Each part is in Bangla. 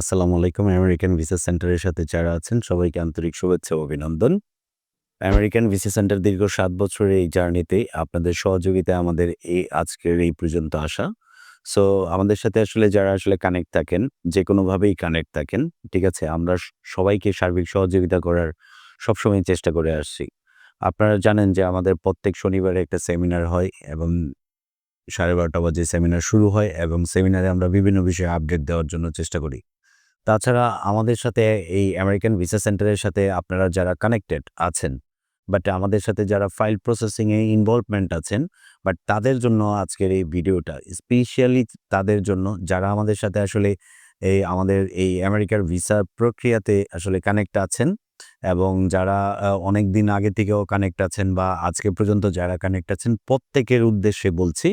আসসালামু আলাইকুম। আমেরিকান ভিসা সেন্টারের সাথে যারা আছেন, সবাইকে আন্তরিক শুভেচ্ছা অভিনন্দন। আমেরিকান ভিসা সেন্টার দীর্ঘ সাত বছরের এই জার্নিতে আপনাদের সহযোগিতায় আমাদের এই আজকের এই পর্যন্ত আসা। সো আমাদের সাথে আসলে যারা আসলে কানেক্ট থাকেন যে কোনোভাবেই কানেক্ট থাকেন, ঠিক আছে? আমরা সবাইকে সার্বিক সহযোগিতা করার সবসময় চেষ্টা করে আসছি। আপনারা জানেন যে আমাদের প্রত্যেক শনিবারে একটা সেমিনার হয় এবং সাড়ে বারোটা বাজে সেমিনার শুরু হয় এবং সেমিনারে আমরা বিভিন্ন বিষয়ে আপডেট দেওয়ার জন্য চেষ্টা করি। তাছাড়া আমাদের সাথে এই আমেরিকান ভিসা সেন্টারের সাথে আপনারা যারা কানেক্টেড আছেন বাট আমাদের সাথে যারা ফাইল প্রসেসিংয়ে ইনভলভমেন্ট আছেন বাট তাদের জন্য আজকের এই ভিডিওটা স্পেশালি তাদের জন্য, যারা আমাদের সাথে আসলে এই আমাদের এই আমেরিকার ভিসা প্রক্রিয়াতে আসলে কানেক্ট আছেন এবং যারা অনেক দিন আগে থেকেও কানেক্ট আছেন বা আজকে পর্যন্ত যারা কানেক্ট আছেন, প্রত্যেকের উদ্দেশ্যে বলছি,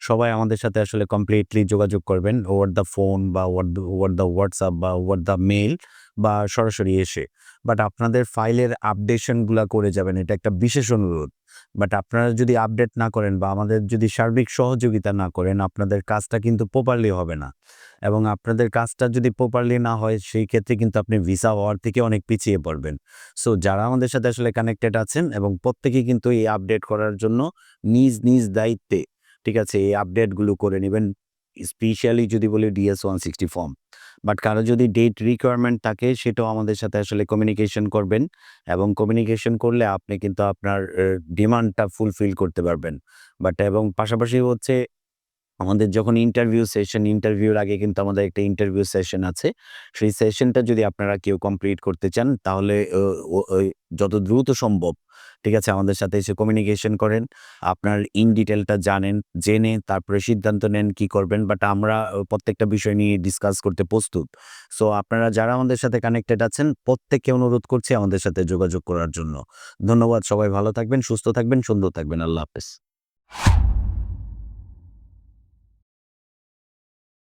সবাই আমাদের সাথে আসলে কমপ্লিটলি যোগাযোগ করবেন ওভার দ্য ফোন বা ওভার দ্য হোয়াটসঅ্যাপ বা ওভার দ্য মেল বা সরাসরি এসে। বাট আপনাদের ফাইলের আপডেশনগুলো করে যাবেন, এটা একটা বিশেষ অনুরোধ। বাট আপনারা যদি আপডেট না করেন বা আমাদের যদি সার্বিক সহযোগিতা না করেন, আপনাদের কাজটা কিন্তু প্রপারলি হবে না। এবং আপনাদের কাজটা যদি প্রপারলি না হয়, সেই ক্ষেত্রে কিন্তু আপনি ভিসা হওয়ার থেকে অনেক পিছিয়ে পড়বেন। সো যারা আমাদের সাথে আসলে কানেক্টেড আছেন এবং প্রত্যেকেই কিন্তু এই আপডেট করার জন্য নিজ নিজ দায়িত্বে, ঠিক আছে? এই আপডেটগুলো করে নেবেন স্পেশালি যদি বলি DS one sixty form but কারও যদি ডেট রিকোয়ারমেন্ট থাকে, সেটাও আমাদের সাথে আসলে কমিউনিকেশন করবেন এবং কমিউনিকেশন করলে আপনি কিন্তু আপনার ডিমান্ডটা ফুলফিল করতে পারবেন। বাট এবং পাশাপাশি হচ্ছে আমাদের যখন ইন্টারভিউ সেশন ইন্টারভিউর আগে কিন্তু আমাদের একটা ইন্টারভিউ সেশন আছে। সেই সেশনটা যদি আপনারা কেউ কমপ্লিট করতে চান, তাহলে যত দ্রুত সম্ভব, ঠিক আছে, আমাদের সাথে এসে কমিউনিকেশন করেন। আপনার ইন ডিটেলটা জানেন, জেনে তারপরে সিদ্ধান্ত নেন কি করবেন বাট আমরা প্রত্যেকটা বিষয় নিয়ে ডিসকাস করতে প্রস্তুত। সো আপনারা যারা আমাদের সাথে কানেক্টেড আছেন, প্রত্যেককে অনুরোধ করছি আমাদের সাথে যোগাযোগ করার জন্য। ধন্যবাদ, সবাই ভালো থাকবেন, সুস্থ থাকবেন, সুন্দর থাকবেন। আল্লাহ হাফেজ।